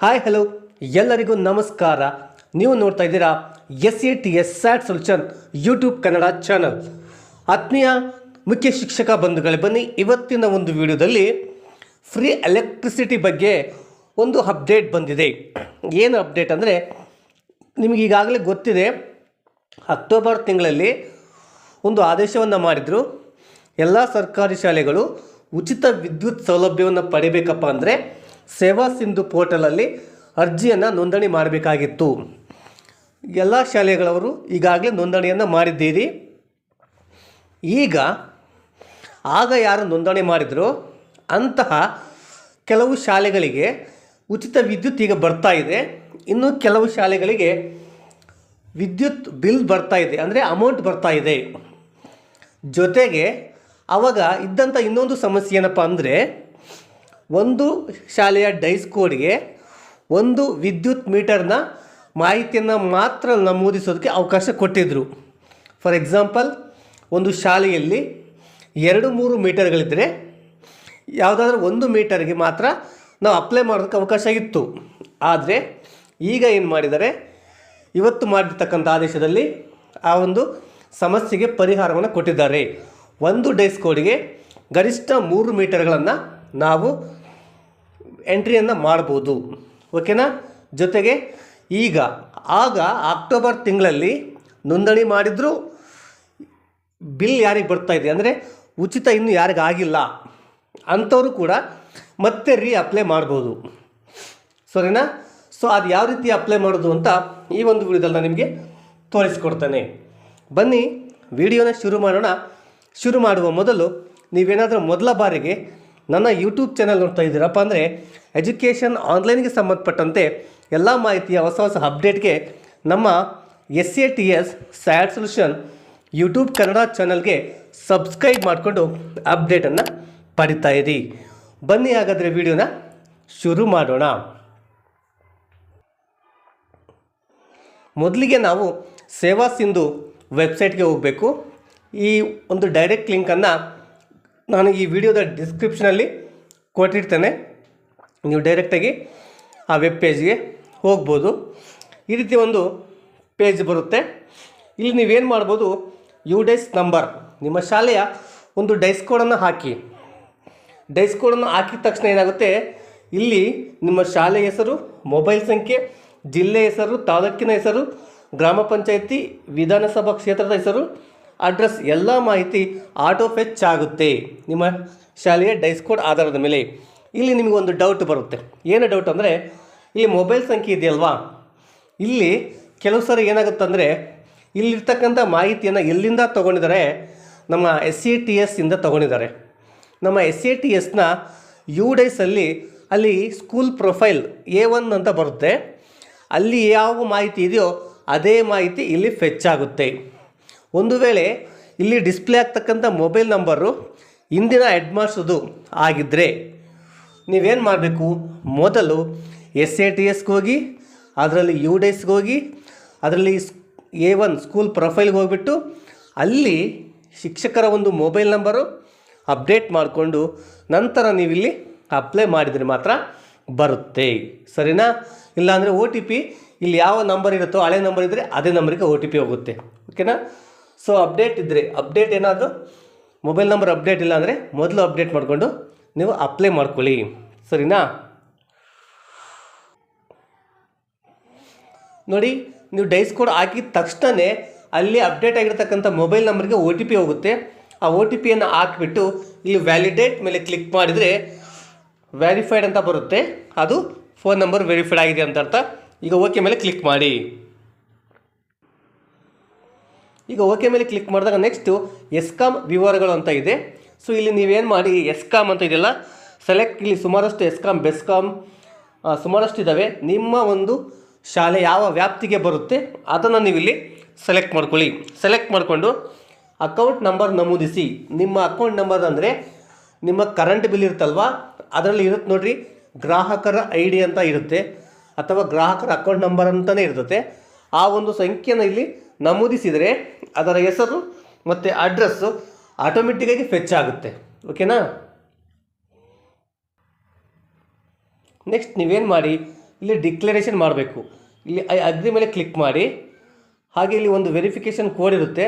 Hi hello ಎಲ್ಲರಿಗೂ ನಮಸ್ಕಾರ. ನೀವು ನೋಡ್ತಾ ಇದ್ದೀರಾ S A T S sat solution YouTube Kannada channel. ಆತ್ಮೀಯ ಮುಖ್ಯ ಶಿಕ್ಷಕ ಬಂಧುಗಳೇ, ಬನ್ನಿ ಇವತ್ತಿನ ಒಂದು ವಿಡಿಯೋದಲ್ಲಿ ಫ್ರೀ ಎಲೆಕ್ಟ್ರಿಸಿಟಿ ಬಗ್ಗೆ ಒಂದು ಅಪ್ಡೇಟ್ ಬಂದಿದೆ. ಏನು ಅಪ್ಡೇಟ್ ಅಂದರೆ ನಿಮಗೆ ಈಗಾಗಲೇ ಗೊತ್ತಿದೆ, ಅಕ್ಟೋಬರ್ ತಿಂಗಳಲ್ಲಿ ಒಂದು ಆದೇಶವನ್ನು ಮಾಡಿದರು. ಎಲ್ಲ ಸರ್ಕಾರಿ ಶಾಲೆಗಳು ಉಚಿತ ವಿದ್ಯುತ್ ಸೌಲಭ್ಯವನ್ನು ಪಡಿಬೇಕಪ್ಪ ಅಂದರೆ ಸೇವಾ ಸಿಂಧು ಪೋರ್ಟಲಲ್ಲಿ ಅರ್ಜಿಯನ್ನು ನೋಂದಣಿ ಮಾಡಬೇಕಾಗಿತ್ತು. ಎಲ್ಲ ಶಾಲೆಗಳವರು ಈಗಾಗಲೇ ನೋಂದಣಿಯನ್ನು ಮಾಡಿದ್ದೀರಿ. ಈಗ ಆಗ ಯಾರು ನೋಂದಣಿ ಮಾಡಿದ್ರು ಅಂತಹ ಕೆಲವು ಶಾಲೆಗಳಿಗೆ ಉಚಿತ ವಿದ್ಯುತ್ ಈಗ ಬರ್ತಾ ಇದೆ. ಇನ್ನು ಕೆಲವು ಶಾಲೆಗಳಿಗೆ ವಿದ್ಯುತ್ ಬಿಲ್ ಬರ್ತಾ ಇದೆ, ಅಂದರೆ ಅಮೌಂಟ್ ಬರ್ತಾ ಇದೆ. ಜೊತೆಗೆ ಅವಾಗ ಇದ್ದಂಥ ಇನ್ನೊಂದು ಸಮಸ್ಯೆ ಏನಪ್ಪ ಅಂದರೆ ಒಂದು ಶಾಲೆಯ ಡೈಸ್ ಕೋಡ್ಗೆ ಒಂದು ವಿದ್ಯುತ್ ಮೀಟರ್ನ ಮಾಹಿತಿಯನ್ನು ಮಾತ್ರ ನಮೂದಿಸೋದಕ್ಕೆ ಅವಕಾಶ ಕೊಟ್ಟಿದ್ದರು ಫಾರ್ ಎಕ್ಸಾಂಪಲ್, ಒಂದು ಶಾಲೆಯಲ್ಲಿ ಎರಡು ಮೂರು ಮೀಟರ್ಗಳಿದ್ದರೆ ಯಾವುದಾದ್ರೂ ಒಂದು ಮೀಟರ್ಗೆ ಮಾತ್ರ ನಾವು ಅಪ್ಲೈ ಮಾಡೋದಕ್ಕೆ ಅವಕಾಶ ಇತ್ತು. ಆದರೆ ಈಗ ಏನು ಮಾಡಿದರೆ ಇವತ್ತು ಮಾಡಿರ್ತಕ್ಕಂಥ ಆದೇಶದಲ್ಲಿ ಆ ಒಂದು ಸಮಸ್ಯೆಗೆ ಪರಿಹಾರವನ್ನು ಕೊಟ್ಟಿದ್ದಾರೆ. ಒಂದು ಡೈಸ್ ಕೋಡ್ಗೆ ಗರಿಷ್ಠ ಮೂರು ಮೀಟರ್ಗಳನ್ನು ನಾವು ಎಂಟ್ರಿಯನ್ನು ಮಾಡ್ಬೋದು. ಓಕೆನಾ? ಜೊತೆಗೆ ಈಗ, ಆಗ ಅಕ್ಟೋಬರ್ ತಿಂಗಳಲ್ಲಿ ನೋಂದಣಿ ಮಾಡಿದರೂ ಬಿಲ್ ಯಾರಿಗೆ ಬರ್ತಾ ಇದೆ? ಅಂದರೆ ಉಚಿತ ಇನ್ನು ಯಾರಿಗಾಗಿಲ್ಲ ಅಂಥವರು ಕೂಡ ಮತ್ತೆ ರೀ ಅಪ್ಲೈ ಮಾಡ್ಬೋದು. ಸರಿನಾ? ಸೊ ಅದು ಯಾವ ರೀತಿ ಅಪ್ಲೈ ಮಾಡೋದು ಅಂತ ಈ ಒಂದು ವಿಡಿಯೋದಲ್ಲಿ ನಾನು ನಿಮಗೆ ತೋರಿಸ್ಕೊಡ್ತೇನೆ. ಬನ್ನಿ, ವಿಡಿಯೋನ ಶುರು ಮಾಡೋಣ. ಶುರು ಮಾಡುವ ಮೊದಲು ನೀವೇನಾದರೂ ಮೊದಲ ಬಾರಿಗೆ ನನ್ನ ಯೂಟ್ಯೂಬ್ ಚಾನಲ್ ನೋಡ್ತಾ ಇದ್ದೀರಪ್ಪ ಅಂದರೆ ಎಜುಕೇಷನ್ ಆನ್ಲೈನ್ಗೆ ಸಂಬಂಧಪಟ್ಟಂತೆ ಎಲ್ಲ ಮಾಹಿತಿಯ ಹೊಸ ಹೊಸ ಅಪ್ಡೇಟ್ಗೆ ನಮ್ಮ S A T S sat solution YouTube Kannada ಚಾನಲ್ಗೆ ಸಬ್ಸ್ಕ್ರೈಬ್ ಮಾಡಿಕೊಂಡು ಅಪ್ಡೇಟನ್ನು ಪಡಿತಾ ಇರಿ. ಬನ್ನಿ ಹಾಗಾದರೆ ವಿಡಿಯೋನ ಶುರು ಮಾಡೋಣ. ಮೊದಲಿಗೆ ನಾವು ಸೇವಾ ಸಿಂಧು ವೆಬ್ಸೈಟ್ಗೆ ಹೋಗಬೇಕು. ಈ ಒಂದು ಡೈರೆಕ್ಟ್ ಲಿಂಕನ್ನು ನಾನು ಈ ವಿಡಿಯೋದ ಡಿಸ್ಕ್ರಿಪ್ಷನಲ್ಲಿ ಕೊಟ್ಟಿರ್ತೇನೆ. ನೀವು ಡೈರೆಕ್ಟಾಗಿ ಆ ವೆಬ್ ಪೇಜ್ಗೆ ಹೋಗ್ಬೋದು. ಈ ರೀತಿ ಒಂದು ಪೇಜ್ ಬರುತ್ತೆ. ಇಲ್ಲಿ ನೀವೇನು ಮಾಡ್ಬೋದು ಯು ಡೈಸ್ ನಂಬರ್ ನಿಮ್ಮ ಶಾಲೆಯ ಒಂದು ಡೈಸ್ ಕೋಡನ್ನು ಹಾಕಿ. ಡೈಸ್ ಕೋಡನ್ನು ಹಾಕಿದ ತಕ್ಷಣ ಏನಾಗುತ್ತೆ, ಇಲ್ಲಿ ನಿಮ್ಮ ಶಾಲೆ ಹೆಸರು ಮೊಬೈಲ್ ಸಂಖ್ಯೆ, ಜಿಲ್ಲೆ ಹೆಸರು, ತಾಲೂಕಿನ ಹೆಸರು, ಗ್ರಾಮ ಪಂಚಾಯಿತಿ, ವಿಧಾನಸಭಾ ಕ್ಷೇತ್ರದ ಹೆಸರು ಅಡ್ರೆಸ್ ಎಲ್ಲ ಮಾಹಿತಿ ಆಟೋ ಫೆಚ್ ಆಗುತ್ತೆ. ನಿಮ್ಮ ಶಾಲೆಯ ಡೈಸ್ ಕೋಡ್ ಆಧಾರದ ಮೇಲೆ. ಇಲ್ಲಿ ನಿಮಗೊಂದು ಡೌಟ್ ಬರುತ್ತೆ. ಏನು ಡೌಟ್ ಅಂದರೆ, ಇಲ್ಲಿ ಮೊಬೈಲ್ ಸಂಖ್ಯೆ ಇದೆಯಲ್ವಾ? ಇಲ್ಲಿ ಕೆಲವು ಸರಿ ಏನಾಗುತ್ತಂದರೆ, ಇಲ್ಲಿರ್ತಕ್ಕಂಥ ಮಾಹಿತಿಯನ್ನು ಎಲ್ಲಿಂದ ತೊಗೊಂಡಿದ್ದಾರೆ? ನಮ್ಮ ಎಸ್ ಸಿ ಟಿ ಎಸ್ ಇಂದ ತೊಗೊಂಡಿದ್ದಾರೆ. ನಮ್ಮ ಎಸ್ ಸಿ ಟಿ ಎಸ್ನ ಯು ಡೈಸಲ್ಲಿ ಅಲ್ಲಿ ಸ್ಕೂಲ್ ಪ್ರೊಫೈಲ್ ಎ ಒನ್ ಅಂತ ಬರುತ್ತೆ. ಅಲ್ಲಿ ಯಾವ ಮಾಹಿತಿ ಇದೆಯೋ, ಅದೇ ಮಾಹಿತಿ ಇಲ್ಲಿ ಫೆಚ್ ಆಗುತ್ತೆ. ಒಂದು ವೇಳೆ ಇಲ್ಲಿ ಡಿಸ್ಪ್ಲೇ ಆಗ್ತಕ್ಕಂಥ ಮೊಬೈಲ್ ನಂಬರು ಇಂದಿನ ಹೆಡ್ ಮಾಸ್ಟರ್ದು ಆಗಿದ್ದರೆ ನೀವೇನು ಮಾಡಬೇಕು? ಮೊದಲು ಎಸ್ ಎ ಟಿ ಎಸ್ಗೆ ಹೋಗಿ, ಅದರಲ್ಲಿ ಯು ಡೈಸ್ಗೆ ಹೋಗಿ, ಅದರಲ್ಲಿ ಎ ಒನ್ ಸ್ಕೂಲ್ ಪ್ರೊಫೈಲ್ಗೆ ಹೋಗಿಬಿಟ್ಟು ಅಲ್ಲಿ ಶಿಕ್ಷಕರ ಒಂದು ಮೊಬೈಲ್ ನಂಬರು ಅಪ್ಡೇಟ್ ಮಾಡಿಕೊಂಡು ನಂತರ ನೀವಿಲ್ಲಿ ಅಪ್ಲೈ ಮಾಡಿದರೆ ಮಾತ್ರ ಬರುತ್ತೆ. ಸರಿನಾ? ಇಲ್ಲಾಂದರೆ ಒ ಟಿ ಪಿ ಇಲ್ಲಿ ಯಾವ ನಂಬರ್ ಇರುತ್ತೋ ಹಳೆ ನಂಬರ್ ಇದ್ದರೆ ಅದೇ ನಂಬರಿಗೆ ಒ ಟಿ ಪಿ ಹೋಗುತ್ತೆ. ಓಕೆನಾ? ಸೊ ಅಪ್ಡೇಟ್ ಇದ್ದರೆ ಅಪ್ಡೇಟ್ ಏನಾದರೂ? ಮೊಬೈಲ್ ನಂಬರ್ ಅಪ್ಡೇಟ್ ಇಲ್ಲ ಅಂದರೆ ಮೊದಲು ಅಪ್ಡೇಟ್ ಮಾಡಿಕೊಂಡು ನೀವು ಅಪ್ಲೈ ಮಾಡ್ಕೊಳ್ಳಿ. ಸರಿನಾ? ನೋಡಿ, ನೀವು ಡೈಸ್ ಕೋಡ್ ಹಾಕಿದ ತಕ್ಷಣವೇ ಅಲ್ಲಿ ಅಪ್ಡೇಟ್ ಆಗಿರ್ತಕ್ಕಂಥ ಮೊಬೈಲ್ ನಂಬರ್ಗೆ ಒ ಟಿ ಪಿ ಹೋಗುತ್ತೆ. ಆ ಒ ಟಿ ಪಿಯನ್ನು ಹಾಕಿಬಿಟ್ಟು ಇಲ್ಲಿ ವ್ಯಾಲಿಡೇಟ್ ಮೇಲೆ ಕ್ಲಿಕ್ ಮಾಡಿದರೆ ವ್ಯಾರಿಫೈಡ್ ಅಂತ ಬರುತ್ತೆ. ಅದು ಫೋನ್ ನಂಬರ್ ವೆರಿಫೈಡ್ ಆಗಿದೆ ಅಂತ ಅರ್ಥ. ಈಗ ಓಕೆ ಮೇಲೆ ಕ್ಲಿಕ್ ಮಾಡಿ. ಈಗ ಓಕೆ ಮೇಲೆ ಕ್ಲಿಕ್ ಮಾಡಿದಾಗ ನೆಕ್ಸ್ಟು ಎಸ್ಕಾಮ್ ವಿವರಗಳು ಅಂತ ಇದೆ. ಸೊ ಇಲ್ಲಿ ನೀವೇನು ಮಾಡಿ ಎಸ್ಕಾಮ್ ಅಂತ ಇದೆಯಲ್ಲ ಸೆಲೆಕ್ಟ್ ಇಲ್ಲಿ ಸುಮಾರಷ್ಟು ಎಸ್ಕಾಮ್ ಬೆಸ್ಕಾಮ್ ಸುಮಾರಷ್ಟು ಇದ್ದಾವೆ ನಿಮ್ಮ ಒಂದು ಶಾಲೆ ಯಾವ ವ್ಯಾಪ್ತಿಗೆ ಬರುತ್ತೆ, ಅದನ್ನು ನೀವು ಇಲ್ಲಿ ಸೆಲೆಕ್ಟ್ ಮಾಡ್ಕೊಳ್ಳಿ. ಸೆಲೆಕ್ಟ್ ಮಾಡಿಕೊಂಡು ಅಕೌಂಟ್ ನಂಬರ್ ನಮೂದಿಸಿ. ನಿಮ್ಮ ಅಕೌಂಟ್ ನಂಬರ್ ಅಂದರೆ ನಿಮ್ಮ ಕರೆಂಟ್ ಬಿಲ್ ಇರುತ್ತಲ್ವಾ, ಅದರಲ್ಲಿ ಇರುತ್ತೆ ನೋಡಿರಿ, ಗ್ರಾಹಕರ ಐ ಅಂತ ಇರುತ್ತೆ, ಅಥವಾ ಗ್ರಾಹಕರ ಅಕೌಂಟ್ ನಂಬರ್ ಅಂತಲೇ ಇರ್ತದೆ. ಆ ಒಂದು ಸಂಖ್ಯೆನ ಇಲ್ಲಿ ನಮೂದಿಸಿದರೆ ಅದರ ಹೆಸರು ಮತ್ತು ಅಡ್ರೆಸ್ಸು ಆಟೋಮೆಟಿಕ್ಕಾಗಿ ಫೆಚ್ ಆಗುತ್ತೆ. ಓಕೆನಾ ನೆಕ್ಸ್ಟ್ ನೀವೇನು ಮಾಡಿ? ಇಲ್ಲಿ ಡಿಕ್ಲರೇಷನ್ ಮಾಡಬೇಕು. ಇಲ್ಲಿ ಐ ಅಗ್ರಿ ಮೇಲೆ ಕ್ಲಿಕ್ ಮಾಡಿ. ಹಾಗೆ ಇಲ್ಲಿ ಒಂದು ವೆರಿಫಿಕೇಷನ್ ಕೋಡ್ ಇರುತ್ತೆ.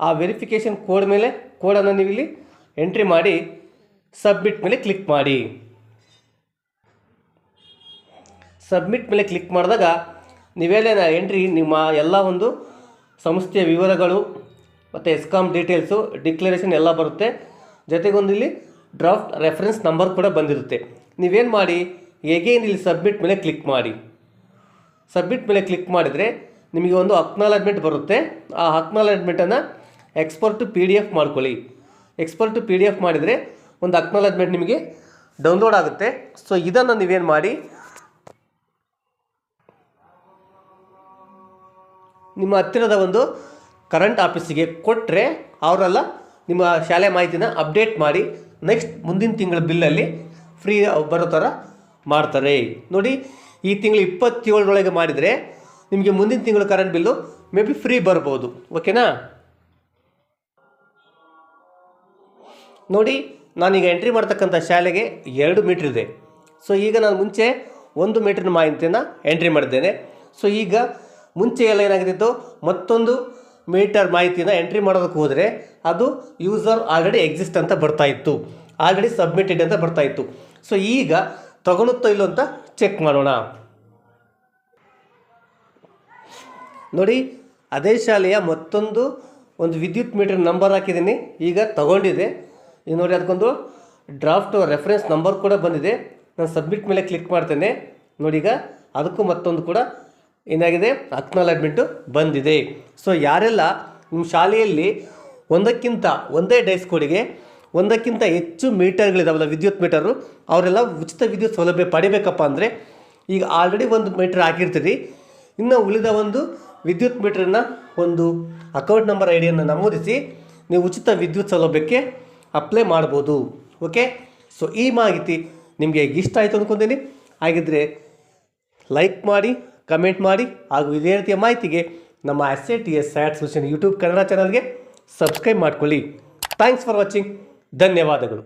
ಆ ವೆರಿಫಿಕೇಷನ್ ಕೋಡ್ ಮೇಲೆ ಕೋಡನ್ನು ನೀವು ಇಲ್ಲಿ ಎಂಟ್ರಿ ಮಾಡಿ ಸಬ್ಮಿಟ್ ಮೇಲೆ ಕ್ಲಿಕ್ ಮಾಡಿ. ಸಬ್ಮಿಟ್ ಮೇಲೆ ಕ್ಲಿಕ್ ಮಾಡಿದಾಗ ನೀವೇನೇನ ಎಂಟ್ರಿ ನಿಮ್ಮ ಎಲ್ಲ ಒಂದು ಸಂಸ್ಥೆಯ ವಿವರಗಳು ಮತ್ತು ಎಸ್ಕಾಮ್ ಡೀಟೇಲ್ಸು, ಡಿಕ್ಲರೇಷನ್ ಎಲ್ಲ ಬರುತ್ತೆ. ಜೊತೆಗೊಂದು ಇಲ್ಲಿ ಡ್ರಾಫ್ಟ್ ರೆಫರೆನ್ಸ್ ನಂಬರ್ ಕೂಡ ಬಂದಿರುತ್ತೆ. ನೀವೇನು ಮಾಡಿ? ಎಗೇನ್ ಇಲ್ಲಿ ಸಬ್ಮಿಟ್ ಮೇಲೆ ಕ್ಲಿಕ್ ಮಾಡಿ. ಸಬ್ಮಿಟ್ ಮೇಲೆ ಕ್ಲಿಕ್ ಮಾಡಿದರೆ ನಿಮಗೆ ಒಂದು ಅಕ್ನಾಲಜ್ಮೆಂಟ್ ಬರುತ್ತೆ. ಆ ಅಕ್ನಾಲಜ್ಮೆಂಟನ್ನು export to P D F ಮಾಡ್ಕೊಳ್ಳಿ. Export to P D F ಮಾಡಿದರೆ ಒಂದು ಅಕ್ನಾಲಜ್ಮೆಂಟ್ ನಿಮಗೆ ಡೌನ್ಲೋಡ್ ಆಗುತ್ತೆ. ಸೊ ಇದನ್ನು ನೀವೇನು ಮಾಡಿ? ನಿಮ್ಮ ಹತ್ತಿರದ ಒಂದು ಕರೆಂಟ್ ಆಫೀಸಿಗೆ ಕೊಟ್ಟರೆ ಅವರೆಲ್ಲ ನಿಮ್ಮ ಶಾಲೆ ಮಾಹಿತಿನ ಅಪ್ಡೇಟ್ ಮಾಡಿ ನೆಕ್ಸ್ಟ್ ಮುಂದಿನ ತಿಂಗಳ ಬಿಲ್ಲಲ್ಲಿ ಫ್ರೀ ಬರೋ ಥರ ಮಾಡ್ತಾರೆ. ನೋಡಿ, ಈ ತಿಂಗಳು ಇಪ್ಪತ್ತೇಳರೊಳಗೆ ಮಾಡಿದರೆ ನಿಮಗೆ ಮುಂದಿನ ತಿಂಗಳು current bill may be free ಬರ್ಬೋದು. ಓಕೆನಾ ನೋಡಿ, ನಾನೀಗ ಎಂಟ್ರಿ ಮಾಡ್ತಕ್ಕಂಥ ಶಾಲೆಗೆ ಎರಡು ಮೀಟ್ರ್ ಇದೆ. ಸೊ ಈಗ ನಾನು ಮುಂಚೆ ಒಂದು ಮೀಟ್ರಿನ ಮಾಹಿತಿಯನ್ನು ಎಂಟ್ರಿ ಮಾಡಿದ್ದೇನೆ. ಸೊ ಈಗ ಮುಂಚೆ ಎಲ್ಲ ಏನಾಗ್ತಿತ್ತು ಮತ್ತೊಂದು ಮೀಟರ್ ಮಾಹಿತಿನ ಎಂಟ್ರಿ ಮಾಡೋದಕ್ಕೆ ಹೋದರೆ ಅದು ಯೂಸರ್ ಆಲ್ರೆಡಿ ಎಕ್ಸಿಸ್ಟ್ ಅಂತ ಬರ್ತಾ ಇತ್ತು. ಆಲ್ರೆಡಿ ಸಬ್ಮಿಟೆಡ್ ಅಂತ ಬರ್ತಾ ಇತ್ತು. ಸೊ, ಈಗ ತಗೊಳುತ್ತೋ ಇಲ್ಲೋ ಅಂತ ಚೆಕ್ ಮಾಡೋಣ. ನೋಡಿ, ಅದೇ ಶಾಲೆಯ ಮತ್ತೊಂದು ಒಂದು ವಿದ್ಯುತ್ ಮೀಟರ್ ನಂಬರ್ ಹಾಕಿದ್ದೀನಿ. ಈಗ ತಗೊಂಡಿದೆ. ಈಗ ನೋಡಿ, ಅದಕ್ಕೊಂದು ಡ್ರಾಫ್ಟ್ ರೆಫರೆನ್ಸ್ ನಂಬರ್ ಕೂಡ ಬಂದಿದೆ. ನಾನು ಸಬ್ಮಿಟ್ ಮೇಲೆ ಕ್ಲಿಕ್ ಮಾಡ್ತೇನೆ. ನೋಡಿ, ಈಗ ಅದಕ್ಕೂ ಮತ್ತೊಂದು ಕೂಡ ಏನಾಗಿದೆ? ಅಕ್ನಾಲಜ್ಮೆಂಟು ಬಂದಿದೆ. ಸೊ ಯಾರೆಲ್ಲ ನಿಮ್ಮ ಶಾಲೆಯಲ್ಲಿ ಒಂದಕ್ಕಿಂತ ಒಂದೇ ಡೈಸ್ ಕೋಡಿಗೆ ಒಂದಕ್ಕಿಂತ ಹೆಚ್ಚು ಮೀಟರ್ಗಳಿದಾವಲ್ಲ, ವಿದ್ಯುತ್ ಮೀಟರು, ಅವರೆಲ್ಲ ಉಚಿತ ವಿದ್ಯುತ್ ಸೌಲಭ್ಯ ಪಡಿಬೇಕಪ್ಪ ಅಂದರೆ, ಈಗ ಆಲ್ರೆಡಿ ಒಂದು ಮೀಟರ್ ಹಾಕಿರ್ತೀರಿ. ಇನ್ನು ಉಳಿದ ಒಂದು ವಿದ್ಯುತ್ ಮೀಟರನ್ನು ಒಂದು ಅಕೌಂಟ್ ನಂಬರ್ ಐ ಡಿಯನ್ನು ನಮೂದಿಸಿ, ನೀವು ಉಚಿತ ವಿದ್ಯುತ್ ಸೌಲಭ್ಯಕ್ಕೆ ಅಪ್ಲೈ ಮಾಡ್ಬೋದು. ಓಕೆ ಸೊ ಈ ಮಾಹಿತಿ ನಿಮಗೆ ಇಷ್ಟ ಆಯಿತು ಅಂದ್ಕೊಂತೀನಿ ಹಾಗಿದ್ದರೆ ಲೈಕ್ ಮಾಡಿ ಕಮೆಂಟ್ ಮಾಡಿ ಹಾಗೂ ಇದೇ ರೀತಿಯ ಮಾಹಿತಿಗೆ ನಮ್ಮ S A T S sat ಸೂಚನೆ ಯೂಟ್ಯೂಬ್ ಕನ್ನಡ ಚಾನಲ್ಗೆ ಸಬ್ಸ್ಕ್ರೈಬ್ ಮಾಡ್ಕೊಳ್ಳಿ. ಥ್ಯಾಂಕ್ಸ್ ಫಾರ್ ವಾಚಿಂಗ್ ಧನ್ಯವಾದಗಳು.